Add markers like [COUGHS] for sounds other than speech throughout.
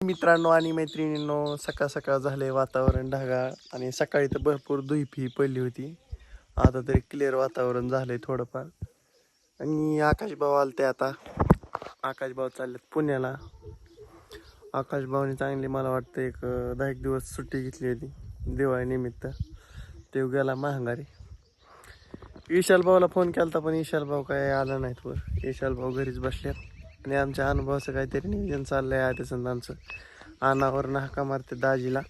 मित्रांनो आणि मैत्रिणींनो सकाळ सकाळ झाले वातावरण ढगाळ आणि सकाळी तर भरपूर धुईफी पडली होती. आता तरी क्लिअर वातावरण झालंय थोडंफार. आणि आकाशभाऊ आलते आता. आकाशभाऊ चाललेत पुण्याला. आकाशभाऊने चांगली मला वाटतं एक दहा एक दिवस सुट्टी घेतली होती दिवाळीनिमित्त ते गेला महागारी. ईशाल भाऊला फोन केला पण ईशाल भाऊ काय आला नाहीत वर. ईशाल भाऊ घरीच बसल्यात आणि आमच्या अनुभवाचं काहीतरी नियोजन चाललंय आधी आमचं अनावर हाका मारते दाजीला.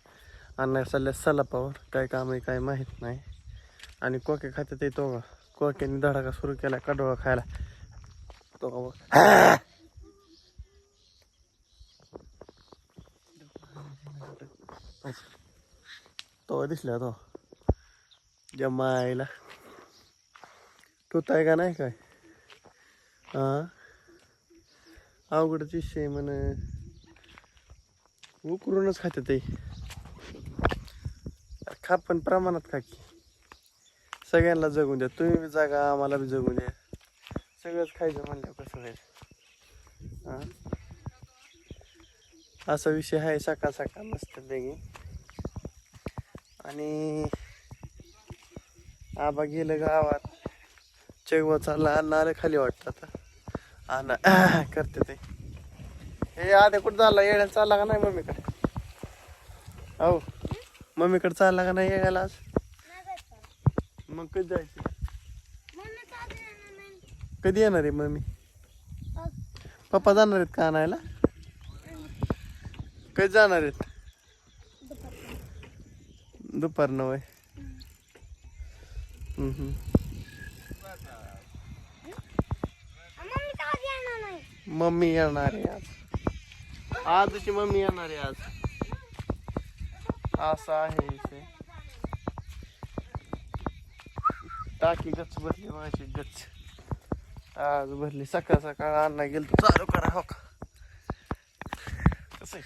अण्णा चालल्या सलापावर. काय काम आहे काय माहीत नाही. आणि कोके खात्यात येतो का कोक्याने धडाका सुरू केला कडोळा खायला. तो का तो दिसला तो. जमायला. तू आहे का नाही काय? हा? अवघडच विषय म्हण. उकरूनच खाते ते. खा पण प्रमाणात खा की. सगळ्यांना जगून द्या. तुम्ही बी जागा आम्हाला बी जगून द्या. सगळंच खायचं म्हणल्यावर कसं व्हायचं हां? असा विषय आहे सकाळ सकाळ मस्त लगी आणि आबा गेलं गावात. चेगवा चालला अन्न खाली वाटतं आता अन्न [COUGHS] करते ते. हे आधी कुठं चालला? येण्याला चालला का नाही मम्मीकडे? हो. मम्मीकडे चालला का नाही येण्याला आज? मग कधी जायचं? कधी येणार आहे मम्मी? पप्पा जाणार आहेत का आणायला? कधी जाणार आहेत? दुपार नऊ मम्मी येणार आहे आज. आजची मम्मी येणार आहे आज. असं आहे इथे. टाकी गच्च भरली माझी गच्च. आज भरली. सकाळ सकाळ अण्णा गेल चालू करा हो का? कसं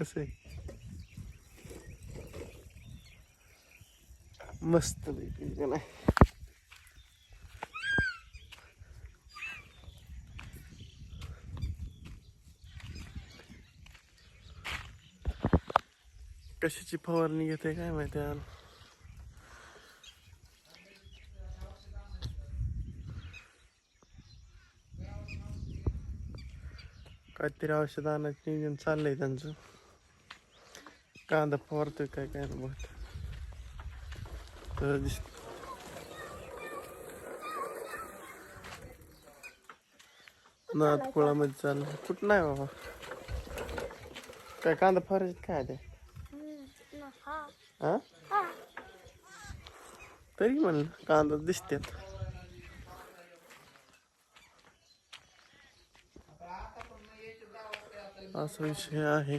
कसं आहे? मस्त नाही? कशाची फवारणी घेते काय माहिती आहे काहीतरी औषध आणायचं नियोजन चाललंय त्यांचं. कांदा फवारतोय काय काय तर दिस नाद कुळामध्ये चाललं कुठं नाही बाबा काय कांदा फवारायचं काय ते हा तरी म्हणलं कांदा दिसतात असा विषय आहे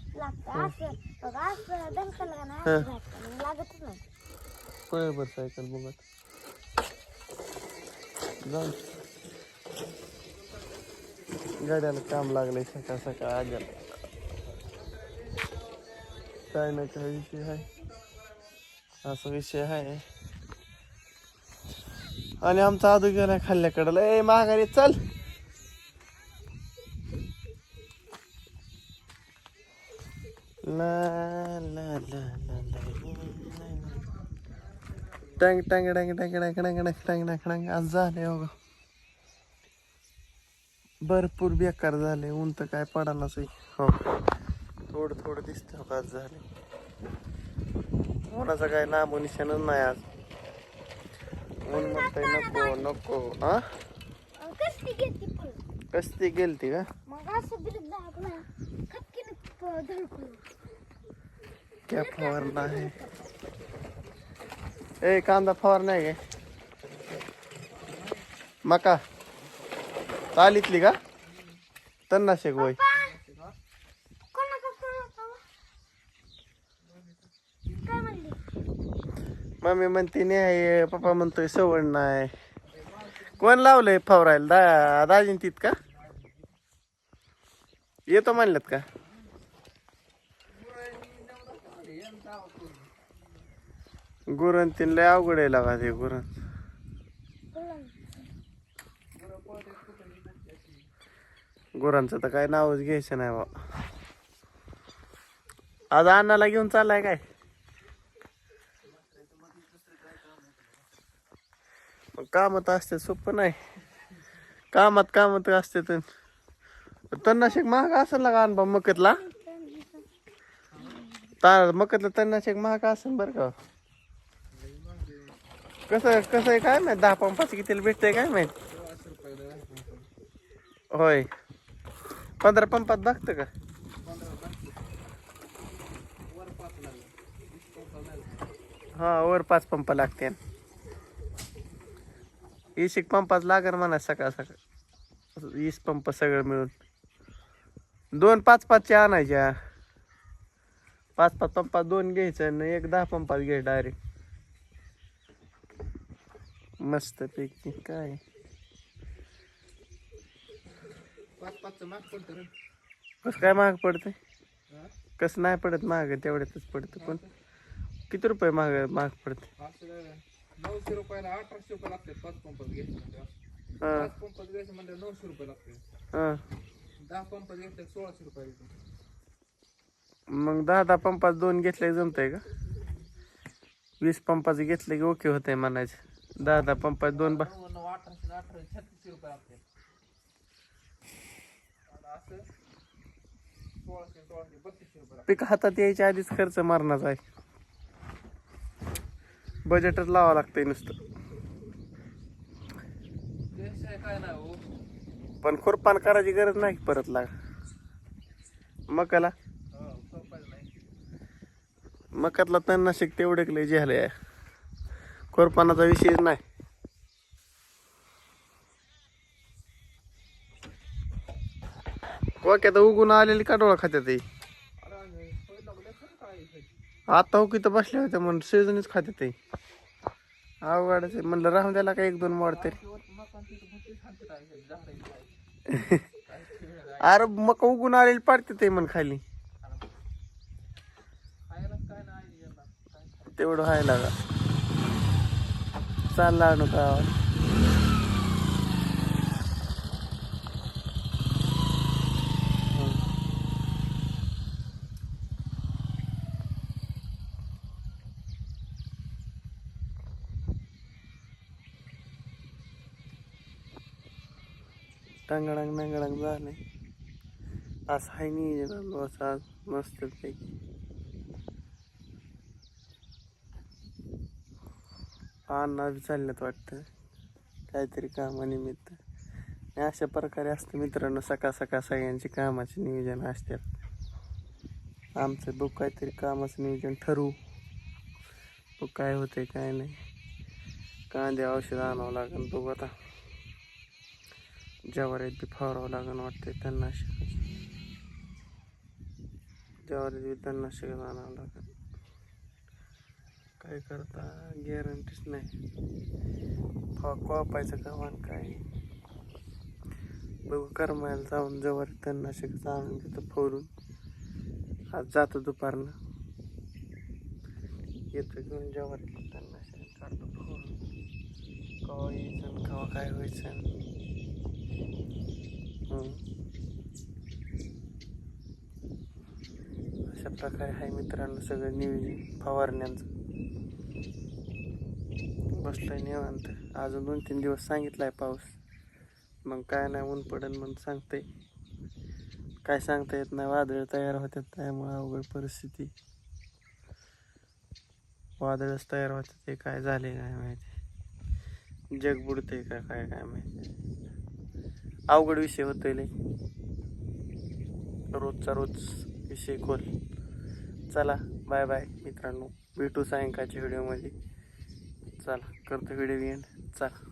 लागतं बर सायकल बघत. जाऊन गाड्याला काम लागलंय सकाळ सकाळ आज्याला काय ना काय विषय आहे. असा विषय आहे. आणि आमचा आदू गेला खाल्ल्याकडं. ए माघारी चल. टँग टँग टँग टँग टँग टँग टँग टँग टँग आज झाले हो भरपूर बेकार झाले. ऊन तर काय आहे. हो. थोडं थोडं दिसतं हो आज झाले. उन्हाचं काय नामो निशाणच नाही आज. ऊन म्हणतंय नको नको. हा कसती गेलती का? क्या फवारला आहे ए कांदा फवार नाही मका। चालीतली का? तन्नाशेक वय कोणाचा फोन होता व? काय म्हणली? मम्मी म्हणते नाही पप्पा म्हणतोय सवड नाही कोण लावलंय फवारायला? दा दाजीन तीत का? येतो म्हणल्यात का? गुरण तीन लय अवघड आहे लागा ते गुरण. गुरांचं तर काय नावच घ्यायचं नाही बा. आज अण्णाला घेऊन चाललाय काय? मग असते सोपं नाही. कामात कामत असते तर. तन्नाशेक महाग असेल ना का अनुभव मकतला. तार मकतला तन्नाशेक महाग असेल बरं का. कसं कसं आहे काय माहीत? दहा पंपाचं कितीला भेटतंय काय माहीत? होय. पंधरा पंपात बघतं का? हा वर पाच पंप लागते. वीस एक पंपाच लागेल म्हणा सकाळ सकाळ. वीस पंप सगळं मिळून. दोन पाच पाचच्या आणायच्या. पाच पाच पंपात दोन घ्यायचं आणि एक दहा पंपात घे डायरेक्ट मस्त पैकी काय? कस पाचचं माग पडतं रे काय महाग पडतंय? हा? नाही पडत महाग तेवढ्यातच पडतं पण. किती रुपये महाग महाग पडते नऊशे रुपयाला अठराशे रुपये लागते पाच पंपात घ्यायचे म्हणजे पाच पंपात घ्यायचे म्हणजे नऊशे रुपये लागते हा. दहा पंपात घेतले सोळाशे रुपये मग दहा दहा पंपात दोन घेतले जमतंय का? वीस पंपाचं घेतलं की ओके होतंय म्हणायचं. दहा दहा पंपात दोन बा अठराशे छत्तीसशे रुपये असं सोळाशे सोळाशे बत्तीसशे रुपये पीक हातात यायच्या आधीच खर्च मारण्याचा आहे. बजेटच लावावं लागतंय नुसतं. काय नाही पण खुरपान करायची गरज नाही परत लाग. मकाला? हो, सोपायचं नाही मकातला तणनाशक तेवढे लय झाले खुरपानाचा विषयच नाही. कोक्यात उगून आलेली काडोळा खात्यात आता हो तर बसल्या होत्या म्हणून सीजनच खात्यात ते अवघडच आहे. म्हणलं राहून द्यायला का एक दोन मोड तरी. अरे मग उगून आलेली पाडते ते म्हण खाली. तेवढं व्हायला का चालला आणू गावात टांगडांग नांगडांग झालंय असं आहे नियोजन बस आज मस्त अण्णा बी चालल्यात वाटतं. काहीतरी कामानिमित्त. आणि अशा प्रकारे असतं मित्रांनो सकाळ सकाळ सगळ्यांची कामाचे नियोजन असतात. आमचं बघ काहीतरी कामाचं नियोजन ठरवू. बघ काय होतंय काय नाही. कांदे औषध आणावं लागेल बघू आता. जवारीत बी फवारावं लागेल वाटतंय तणनाशक. जवारीत बी तणनाशक आणावं लागेल काय करता? गॅरंटीच नाही. फवा कोपायचं काम काय? बघू करमायला जाऊन जवळ तणनाशक आणून घेतो फोडून. आज जातो दुपारनं. येतो घेऊन जवळ तणनाशक काढतो फोडून. कवा यायचं कवा काय व्हायचं अशा प्रकारे आहे मित्रांनो सगळं नियोजन फवारण्यांचं. बसलोय निवांत. अजून दोन तीन दिवस सांगितलाय पाऊस. मग काय नाही ऊन पडन म्हणून सांगते काय सांगता येत नाही वादळ तयार होतात त्यामुळे अवघड परिस्थिती. वादळच तयार होतात ते काय झाले काय माहिती. जग बुडते का काय काय माहिती. अवघड विषय होतोय लय. रोजचा रोज विषय खोल. चला बाय बाय मित्रांनो. भेटू सायंकाळच्या व्हिडिओमध्ये चला करतो व्हिडिओ एंड चला.